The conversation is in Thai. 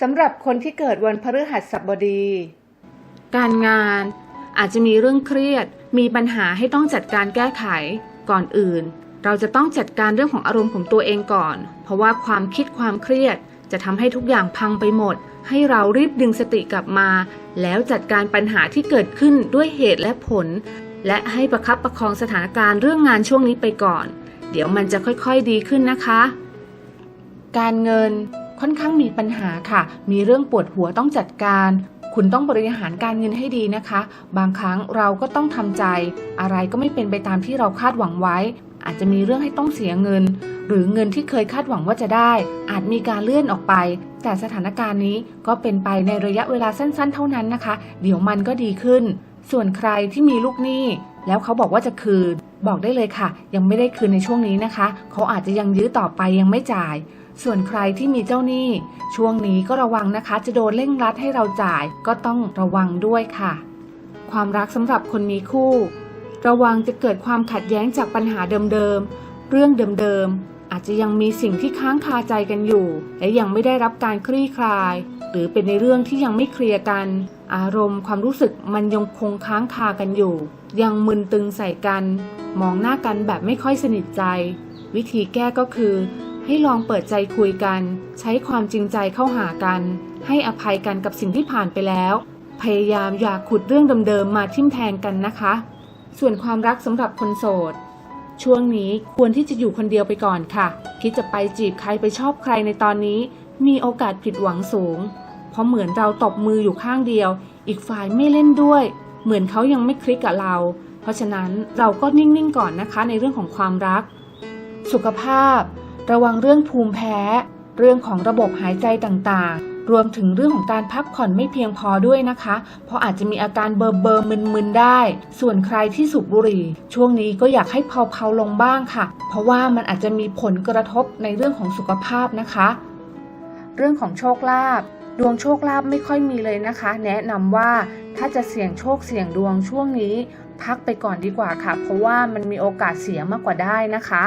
สำหรับคนที่เกิดวันพฤหัสบดี การงานอาจจะมีเรื่องเครียด มีปัญหาให้ต้องจัดการแก้ไข ก่อนอื่น เราจะต้องจัดการเรื่องของอารมณ์ของตัวเองก่อน เพราะว่าความคิดความเครียด จะทำให้ทุกอย่างพังไปหมด ให้เรารีบดึงสติกลับมา แล้วจัดการปัญหาที่เกิดขึ้นด้วยเหตุและผล และให้ประคับประคองสถานการณ์เรื่องงานช่วงนี้ไปก่อน เดี๋ยวมันจะค่อยๆดีขึ้นนะคะ การเงิน ค่อนข้างมีปัญหาค่ะ มีเรื่องปวดหัวต้องจัดการ คุณต้องบริหารการเงินให้ดีนะคะ บางครั้งเราก็ต้องทำใจ อะไรก็ไม่เป็นไปตามที่เราคาดหวังไว้ อาจจะมีเรื่องให้ต้องเสียเงิน หรือเงินที่เคยคาดหวังว่าจะได้ อาจมีการเลื่อนออกไป แต่สถานการณ์นี้ก็เป็นไปในระยะเวลาสั้น ๆ เท่านั้นนะคะ เดี๋ยวมันก็ดีขึ้น ส่วนใครที่มีลูกหนี้แล้วเขาบอกว่าจะคืน บอกได้เลยค่ะ ยังไม่ได้คืนในช่วงนี้นะคะ เขาอาจจะยังยื้อต่อไปยังไม่จ่าย ส่วนใครที่มีเจ้าหนี้ ช่วงนี้ก็ระวังนะคะ จะโดนเร่งรัดให้เราจ่ายก็ต้องระวังด้วยค่ะ ความรักสำหรับคนมีคู่ ระวังจะเกิดความขัดแย้งจากปัญหาเดิมๆ เรื่องเดิมๆ อาจจะยังมีสิ่งที่ค้างคาใจกันอยู่ และยังไม่ได้รับการคลี่คลาย หรือเป็นในเรื่องที่ยังไม่เคลียร์กัน อารมณ์ความรู้สึกมันยังคงค้างคากันอยู่ ยังมึนตึงใส่กัน มองหน้ากันแบบไม่ค่อยสนิทใจ วิธีแก้ก็คือ ให้ลองเปิดใจคุยกัน ใช้ความจริงใจเข้าหากัน ให้อภัยกันกับสิ่งที่ผ่านไปแล้ว พยายามอย่าขุดเรื่องเดิมๆมาทิ่มแทงกันนะคะ ส่วนความรักสำหรับคนโสด ช่วงนี้ควรที่จะอยู่คนเดียวไปก่อนค่ะ คิดจะไปจีบใครไปชอบใครในตอนนี้ มีโอกาสผิดหวังสูง เพราะเหมือนเราตบมืออยู่ข้างเดียว อีกฝ่ายไม่เล่นด้วย เหมือนเขายังไม่คลิกกับเรา เพราะฉะนั้นเราก็นิ่งๆก่อนนะคะในเรื่องของความรัก สุขภาพ ระวังเรื่องภูมิแพ้ เรื่องของระบบหายใจต่างๆ รวมถึงเรื่องของการพักผ่อนไม่เพียงพอด้วยนะคะ เพราะอาจจะมีอาการเบอร์เบอร์มึนๆได้ ส่วนใครที่สูบบุหรี่ ช่วงนี้ก็อยากให้เผาๆลงบ้างค่ะ เพราะว่ามันอาจจะมีผลกระทบในเรื่องของสุขภาพนะคะ เรื่องของโชคลาภดวงโชคลาภไม่ค่อยมีเลยนะคะ แนะนำว่าถ้าจะเสี่ยงโชคเสี่ยงดวงช่วงนี้ พักไปก่อนดีกว่าค่ะ เพราะว่ามันมีโอกาสเสียมากกว่าได้นะคะ